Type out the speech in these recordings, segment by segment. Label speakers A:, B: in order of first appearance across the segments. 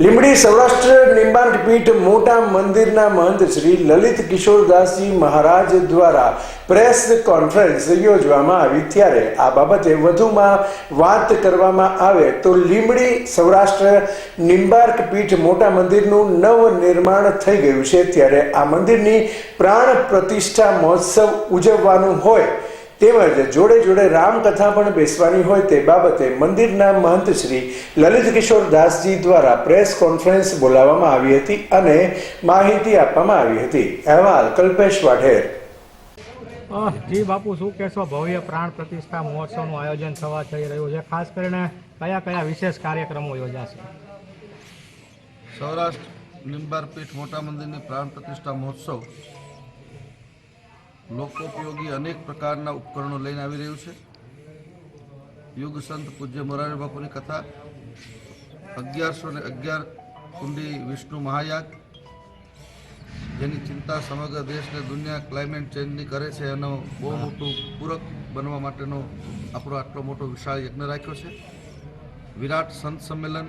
A: લીંબડી સૌરાષ્ટ્ર નિંબાર્ક પીઠ મોટા મંદિરના મહંત શ્રી લલિત કિશોરદાસજી મહારાજ દ્વારા પ્રેસ કોન્ફરન્સ યોજવામાં આવી. ત્યારે આ બાબતે વધુમાં વાત કરવામાં આવે તો લીંબડી સૌરાષ્ટ્ર નિંબાર્ક પીઠ મોટા મંદિરનું નવ નિર્માણ થઈ ગયું છે. ત્યારે આ મંદિરની પ્રાણ પ્રતિષ્ઠા મહોત્સવ ઉજવવાનું હોય તેમજ જોડે જોડે રામકથા પણ બેસવાની હોય તે બાબતે મંદિરના મહંત શ્રી લલિત કિશોર દાસજી દ્વારા પ્રેસ કોન્ફરન્સ બોલાવવામાં આવી હતી અને માહિતી આપવામાં આવી હતી. અહેવાલ કલ્પેશ વાઢેર.
B: જી બાપુ શું કહેશો? ભવ્ય પ્રાણ પ્રતિષ્ઠા મહોત્સવનું આયોજન થવા થઈ રહ્યું છે. ખાસ કરીને કયા કયા વિશેષ કાર્યક્રમો યોજાશે?
C: સૌરાષ્ટ્ર નિંબાર પીઠ મોટા મંદિરની પ્રાણ પ્રતિષ્ઠા મહોત્સવ લોકોપયોગી અનેક પ્રકારના ઉપકરણો લઈને આવી રહ્યું છે. યુગ સંત પૂજ્ય મોરારી બાપુની કથા અગિયારસો ને અગિયાર કુંડી વિષ્ણુ મહાયાગ જેની ચિંતા સમગ્ર દેશને દુનિયા ક્લાઇમેટ ચેન્જની કરે છે એનો બહુ મોટું પૂરક બનવા માટેનો આપણો આટલો મોટો વિશાળ યજ્ઞ રાખ્યો છે. વિરાટ સંત સંમેલન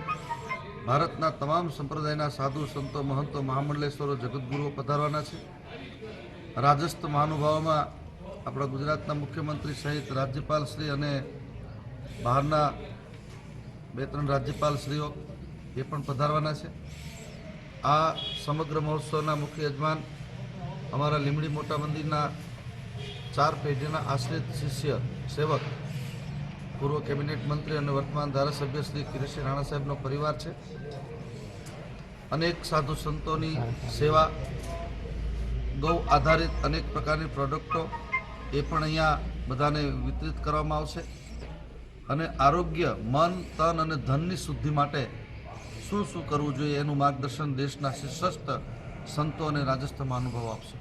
C: ભારતના તમામ સંપ્રદાયના સાધુ સંતો મહંતો મહામંડલેશ્વરો જગદગુરુઓ પધારવાના છે. રાજસ્થ મહાનુભાવોમાં આપણા ગુજરાતના મુખ્યમંત્રી સહિત રાજ્યપાલશ્રી અને બહારના બે ત્રણ રાજ્યપાલશ્રીઓ એ પણ પધારવાના છે. આ સમગ્ર મહોત્સવના મુખ્ય યજમાન અમારા લીમડી મોટા મંદિરના ચાર પેઢીના આશ્રિત શિષ્ય, સેવક, પૂર્વ કેબિનેટ મંત્રી અને વર્તમાન ધારાસભ્ય શ્રી કિરીશી રાણા સાહેબનો પરિવાર છે. અનેક સાધુ સંતોની સેવા ગૌ આધારિત અનેક પ્રકારની પ્રોડક્ટો એ પણ અહીંયા બધાને વિતરિત કરવામાં આવશે. અને આરોગ્ય, મન, તન અને ધનની શુદ્ધિ માટે શું શું કરવું જોઈએ એનું માર્ગદર્શન દેશના શિષ્ટ સંતો અને રાજસ્થ અનુભવ આપશે.